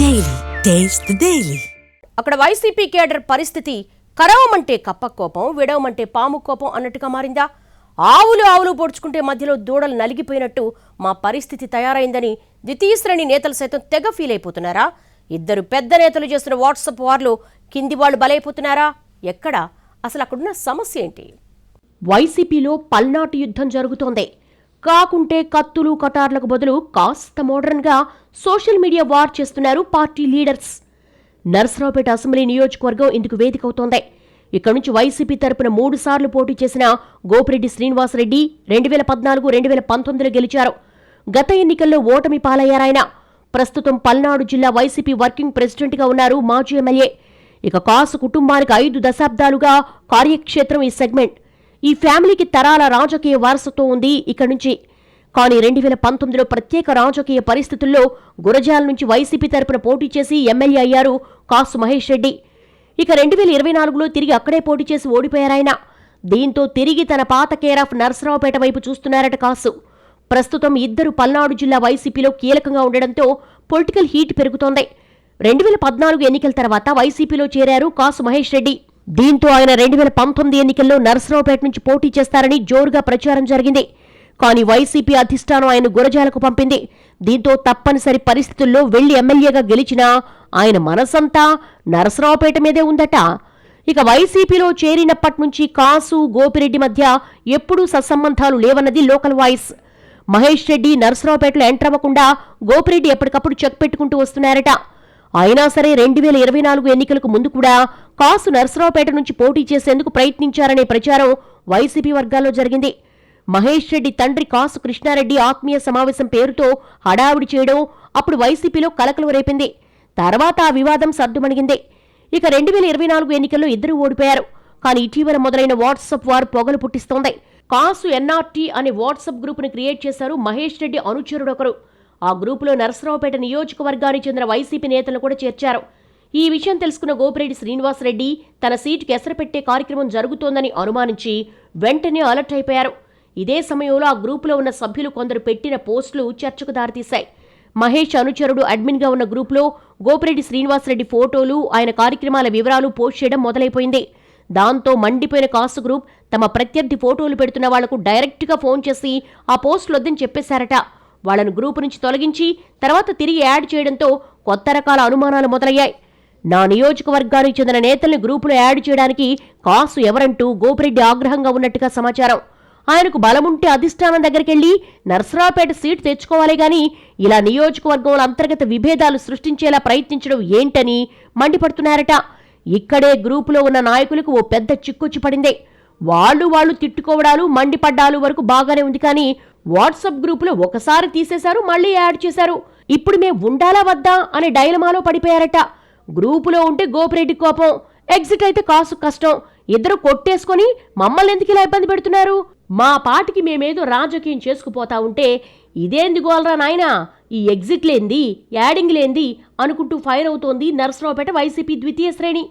Daily. Taste the Daily. అక్కడ YCP cadre పరిస్థితి కరవమంటే కప్ప కోపం విడవమంటే పాము కోపం అన్నట్టుగా మారిందా? ఆవులు ఆవులు పొడుచుకుంటే మధ్యలో దూడలు నలిగిపోయినట్టు మా పరిస్థితి తయారైందని ద్వితీయ శ్రేణి నేతలు సైతం తెగ ఫీల్ అయిపోతున్నారా? ఇద్దరు పెద్ద నేతలు చేస్తున్న వాట్సాప్ వార్లు కింది వాళ్ళు బలైపోతున్నారా? ఎక్కడ? అసలు అక్కడున్న సమస్య ఏంటి? వైసీపీలో పల్నాటి యుద్ధం జరుగుతోంది. కాకుంటే కత్తులు కటార్లకు బదులు కాస్త మోడర్న్గా సోషల్ మీడియా వార్ చేస్తున్నారు పార్టీ లీడర్స్ నర్సరావుపేట అసెంబ్లీ నియోజకవర్గం ఇందుకు వేదిక అవుతోంది ఇక్కడి నుంచి వైసీపీ తరపున మూడు సార్లు పోటీ చేసిన గోపిరెడ్డి శ్రీనివాసరెడ్డి రెండు వేల పద్నాలుగు రెండు వేల పంతొమ్మిదిలో గెలిచారు. గత ఎన్నికల్లో ఓటమి పాలయ్యారాయన. ప్రస్తుతం పల్నాడు జిల్లా వైసీపీ వర్కింగ్ ప్రెసిడెంట్గా ఉన్నారు మాజీ ఎమ్మెల్యే. ఇక కాసు కుటుంబానికి ఐదు దశాబ్దాలుగా కార్యక్షేత్రం ఈ సెగ్మెంట్. ఈ ఫ్యామిలీకి తరాల రాజకీయ వారసత్వం ఉంది. ఇక్కడి నుంచి కానీ రెండు వేల పంతొమ్మిదిలో ప్రత్యేక రాజకీయ పరిస్థితుల్లో గురజాల నుంచి వైసీపీ తరపున పోటీ చేసి ఎమ్మెల్యే అయ్యారు కాసు మహేష్ రెడ్డి. ఇక రెండు వేల ఇరవై నాలుగులో తిరిగి అక్కడే పోటీ చేసి ఓడిపోయారాయన దీంతో తిరిగి తన పాత కేర్ ఆఫ్ నర్సరావుపేట వైపు చూస్తున్నారట కాసు. ప్రస్తుతం ఇద్దరు పల్నాడు జిల్లా వైసీపీలో కీలకంగా ఉండడంతో పొలిటికల్ హీట్ పెరుగుతోంది. రెండు వేల పద్నాలుగు ఎన్నికల తర్వాత వైసీపీలో చేరారు కాసు మహేష్ రెడ్డి. దీంతో ఆయన రెండు వేల పంతొమ్మిది ఎన్నికల్లో నరసరావుపేట నుంచి పోటీ చేస్తారని జోరుగా ప్రచారం జరిగింది. కానీ వైసీపీ అధిష్టానం ఆయన గురజాలకు పంపింది. దీంతో తప్పనిసరి పరిస్థితుల్లో వెళ్ళి ఎమ్మెల్యేగా గెలిచినా ఆయన మనసంతా నరసరావుపేట మీదే ఉందట. ఇక వైసీపీలో చేరినప్పటి నుంచి కాసు గోపిరెడ్డి మధ్య ఎప్పుడూ సత్సంబంధాలు లేవన్నది లోకల్ వాయిస్. మహేష్ రెడ్డి నరసరావుపేటలో ఎంటర్ అవ్వకుండా గోపిరెడ్డి ఎప్పటికప్పుడు చెక్ పెట్టుకుంటూ వస్తున్నారట. అయినా సరే రెండు వేల ఇరవై నాలుగు ఎన్నికలకు ముందు కూడా కాసు నరసరావుపేట నుంచి పోటీ చేసేందుకు ప్రయత్నించారనే ప్రచారం వైసీపీ వర్గాల్లో జరిగింది. మహేష్ రెడ్డి తండ్రి కాసు కృష్ణారెడ్డి ఆత్మీయ సమావేశం పేరుతో హడావుడి చేయడం అప్పుడు వైసీపీలో కలకలు రేపింది. తర్వాత ఆ వివాదం సర్దుమణిగింది. ఇక రెండు వేల ఇరవై నాలుగు ఎన్నికల్లో ఇద్దరు ఓడిపోయారు. కానీ ఇటీవల మొదలైన వాట్సాప్ వార్ పొగలు పుట్టిస్తోంది. కాసు ఎన్ఆర్టీ అనే వాట్సాప్ గ్రూపును క్రియేట్ చేశారు మహేష్ రెడ్డి అనుచరుడొకరు. ఆ గ్రూపులో నరసరావుపేట నియోజకవర్గానికి చెందిన వైసీపీ నేతలు కూడా చేర్చారు. ఈ విషయం తెలుసుకున్న గోపిరెడ్డి శ్రీనివాసరెడ్డి తన సీటుకి ఎసరపెట్టే కార్యక్రమం జరుగుతోందని అనుమానించి వెంటనే అలర్ట్ అయిపోయారు. ఇదే సమయంలో ఆ గ్రూపులో ఉన్న సభ్యులు కొందరు పెట్టిన పోస్టులు చర్చకు దారితీశాయి. మహేష్ అనుచరుడు అడ్మిన్గా ఉన్న గ్రూపులో గోపిరెడ్డి శ్రీనివాసరెడ్డి ఫోటోలు ఆయన కార్యక్రమాల వివరాలు పోస్ట్ చేయడం మొదలైపోయింది. దాంతో మండిపోయిన కాసు గ్రూప్ తమ ప్రత్యర్థి ఫోటోలు పెడుతున్న వాళ్ళకు డైరెక్ట్గా ఫోన్ చేసి ఆ పోస్టులు వద్దని చెప్పేశారట. వాళ్ళను గ్రూపు నుంచి తొలగించి తర్వాత తిరిగి యాడ్ చేయడంతో కొత్త రకాల అనుమానాలు మొదలయ్యాయి. నా నియోజకవర్గానికి చెందిన నేతల్ని గ్రూపులో యాడ్ చేయడానికి కాసు ఎవరంటూ గోపిరెడ్డి ఆగ్రహంగా ఉన్నట్టుగా సమాచారం. ఆయనకు బలముంటే అధిష్టానం దగ్గరికెళ్ళి నర్సరావుపేట సీటు తెచ్చుకోవాలి గాని ఇలా నియోజకవర్గంలో అంతర్గత విభేదాలు సృష్టించేలా ప్రయత్నించడం ఏంటని మండిపడుతున్నారట. ఇక్కడే గ్రూపులో ఉన్న నాయకులకు ఓ పెద్ద చిక్కొచ్చి పడింది. వాళ్ళు వాళ్ళు తిట్టుకోవడాలు మండిపడ్డాలు వరకు బాగానే ఉంది కానీ వాట్సాప్ గ్రూపులో ఒకసారి తీసేశారు మళ్ళీ యాడ్ చేశారు. ఇప్పుడు మేం ఉండాలా వద్దా అనే డైలమాలో పడిపోయారట. గ్రూపులో ఉంటే గోపిరెడ్డి కోపం ఎగ్జిట్ అయితే కాసు కష్టం. ఇద్దరు కొట్టేసుకొని మమ్మల్ని ఎందుకు ఇలా ఇబ్బంది పెడుతున్నారు? మా పాటికి మేమేదో రాజకీయం చేసుకుపోతా ఉంటే ఇదేంది గోలరా నాయనా? ఈ ఎగ్జిట్ లేంది యాడింగ్ లేంది అనుకుంటూ ఫైర్ అవుతోంది నర్సరావుపేట వైసీపీ ద్వితీయ శ్రేణి.